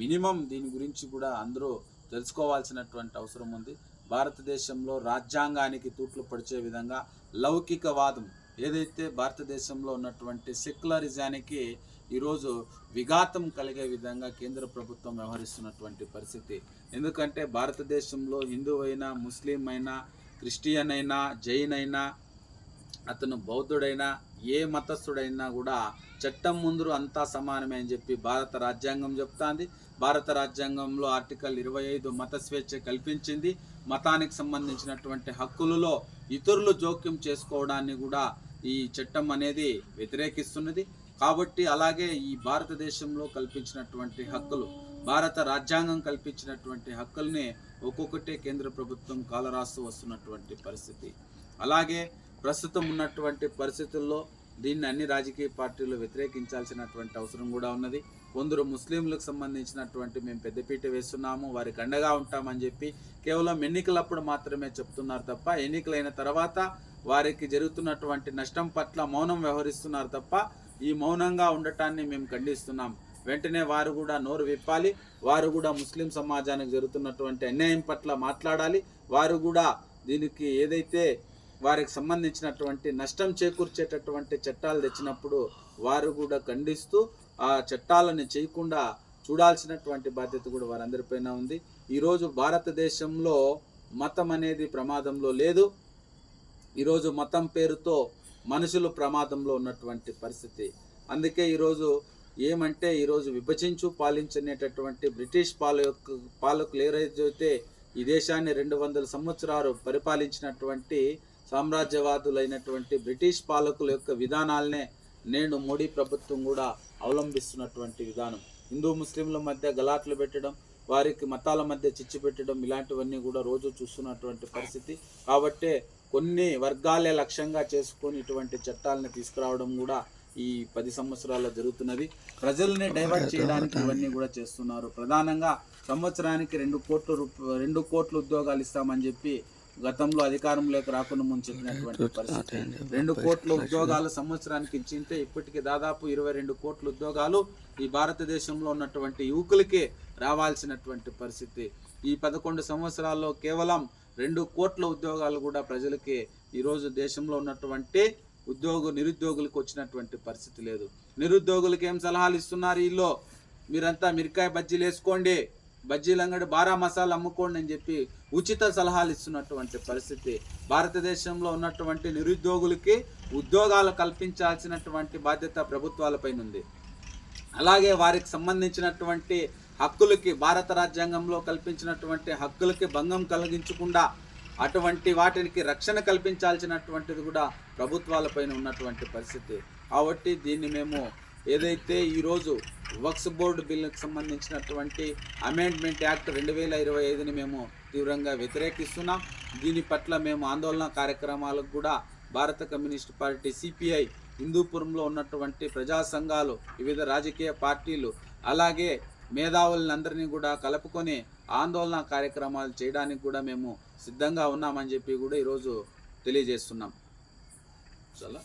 Minimum దీని గురించి కూడా అందరూ తెలుసుకోవాల్సినటువంటి అవసరం ఉంది. భారతదేశంలో రాజ్యాంగానికి తూట్లు పడిచే విధంగా లౌకికవాదం ఏదైతే భారతదేశంలో ఉన్నటువంటి సెక్యులరిజానికి ఈరోజు విఘాతం కలిగే విధంగా కేంద్ర ప్రభుత్వం వ్యవహరిస్తున్నటువంటి పరిస్థితి. ఎందుకంటే భారతదేశంలో హిందూ అయినా ముస్లిం అయినా క్రిస్టియన్ అయినా జైన్ అయినా అతను బౌద్ధుడైనా ఏ మతస్థుడైనా కూడా చట్టం ముందు అంతా సమానమే అని చెప్పి భారత రాజ్యాంగం చెప్తాంది. భారత రాజ్యాంగంలో ఆర్టికల్ ఇరవై ఐదు మత స్వేచ్ఛ కల్పించింది. మతానికి సంబంధించినటువంటి హక్కులలో ఇతరులు జోక్యం చేసుకోవడాన్ని కూడా ఈ చట్టం అనేది వ్యతిరేకిస్తున్నది. కాబట్టి అలాగే ఈ భారతదేశంలో కల్పించినటువంటి హక్కులు భారత రాజ్యాంగం కల్పించినటువంటి హక్కుల్ని ఒక్కొక్కటే కేంద్ర ప్రభుత్వం కాలరాస్తూ వస్తున్నటువంటి పరిస్థితి. అలాగే ప్రస్తుతం ఉన్నటువంటి పరిస్థితుల్లో దీన్ని అన్ని రాజకీయ పార్టీలు వ్యతిరేకించాల్సినటువంటి అవసరం కూడా ఉన్నది. కొందరు ముస్లింలకు సంబంధించినటువంటి మేము పెద్దపీట వేస్తున్నాము వారికి అండగా ఉంటామని చెప్పి కేవలం ఎన్నికలప్పుడు మాత్రమే చెప్తున్నారు తప్ప ఎన్నికలైన తర్వాత వారికి జరుగుతున్నటువంటి నష్టం పట్ల మౌనం వ్యవహరిస్తున్నారు తప్ప ఈ మౌనంగా ఉండటాన్ని మేము ఖండిస్తున్నాం. వెంటనే వారు కూడా నోరు విప్పాలి వారు కూడా ముస్లిం సమాజానికి జరుగుతున్నటువంటి అన్యాయం పట్ల మాట్లాడాలి వారు కూడా దీనికి ఏదైతే వారికి సంబంధించినటువంటి నష్టం చేకూర్చేటటువంటి చట్టాలు తెచ్చినప్పుడు వారు కూడా ఖండిస్తూ చట్టాలను చేయకుండా చూడాల్సినటువంటి బాధ్యత కూడా వారందరిపైన ఉంది. ఈరోజు భారతదేశంలో మతం అనేది ప్రమాదంలో లేదు. ఈరోజు మతం పేరుతో మనుషులు ప్రమాదంలో ఉన్నటువంటి పరిస్థితి. అందుకే ఈరోజు ఏమంటే ఈరోజు విభజించు పాలించనేటటువంటి బ్రిటిష్ పాలక పాలకులు ఏదైతే ఈ దేశాన్ని రెండు వందల సంవత్సరాలు పరిపాలించినటువంటి సామ్రాజ్యవాదులైనటువంటి బ్రిటిష్ పాలకుల యొక్క విధానాలనే నేడు మోడీ ప్రభుత్వం కూడా అవలంబిస్తున్నటువంటి విధానం. హిందూ ముస్లింల మధ్య గలాట్లు పెట్టడం వారికి మతాల మధ్య చిచ్చు పెట్టడం ఇలాంటివన్నీ కూడా రోజు చూస్తున్నటువంటి పరిస్థితి. కాబట్టే కొన్ని వర్గాలే లక్ష్యంగా చేసుకొని ఇటువంటి చట్టాలను తీసుకురావడం కూడా ఈ పది సంవత్సరాల్లో జరుగుతున్నది. ప్రజల్ని డైవర్ట్ చేయడానికి ఇవన్నీ కూడా చేస్తున్నారు. ప్రధానంగా సంవత్సరానికి రెండు కోట్ల రూప రెండు కోట్ల ఉద్యోగాలు ఇస్తామని చెప్పి గతంలో అధికారంలోకి రాకుండా ముందు చెప్పినటువంటి పరిస్థితి. రెండు కోట్ల ఉద్యోగాలు సంవత్సరానికి ఇచ్చింటే ఇప్పటికి దాదాపు ఇరవై రెండు కోట్ల ఉద్యోగాలు ఈ భారతదేశంలో ఉన్నటువంటి యువకులకే రావాల్సినటువంటి పరిస్థితి. ఈ పదకొండు సంవత్సరాల్లో కేవలం రెండు కోట్ల ఉద్యోగాలు కూడా ప్రజలకి ఈరోజు దేశంలో ఉన్నటువంటి ఉద్యోగ నిరుద్యోగులకు వచ్చినటువంటి పరిస్థితి లేదు. నిరుద్యోగులకు ఏం సలహాలు ఇస్తున్నారు వీళ్ళు? మీరంతా మిరకాయ బజ్జీలు వేసుకోండి. బజ్జీలు అంగడి బారా మసాలా అమ్ముకోండి అని చెప్పి ఉచిత సలహాలు ఇస్తున్నటువంటి పరిస్థితి. భారతదేశంలో ఉన్నటువంటి నిరుద్యోగులకి ఉద్యోగాలు కల్పించాల్సినటువంటి బాధ్యత ప్రభుత్వాలపైన ఉంది అలాగే వారికి సంబంధించినటువంటి హక్కులకి భారత రాజ్యాంగంలో కల్పించినటువంటి హక్కులకి భంగం కలిగించకుండా అటువంటి వాటికి రక్షణ కల్పించాల్సినటువంటిది కూడా ప్రభుత్వాలపైన ఉన్నటువంటి పరిస్థితి. కాబట్టి దీన్ని మేము ఏదైతే ఈరోజు వక్స్ బోర్డు బిల్లుకు సంబంధించినటువంటి అమెండ్మెంట్ యాక్ట్ రెండు వేల ఇరవై ఐదుని మేము తీవ్రంగా వ్యతిరేకిస్తున్నాం. దీని పట్ల మేము ఆందోళన కార్యక్రమాలకు కూడా భారత కమ్యూనిస్ట్ పార్టీ సిపిఐ హిందూపురంలో ఉన్నటువంటి ప్రజా సంఘాలు వివిధ రాజకీయ పార్టీలు అలాగే మేధావులందరినీ కూడా కలుపుకొని ఆందోళన కార్యక్రమాలు చేయడానికి కూడా మేము సిద్ధంగా ఉన్నామని చెప్పి కూడా ఈరోజు తెలియజేస్తున్నాం. చాలా.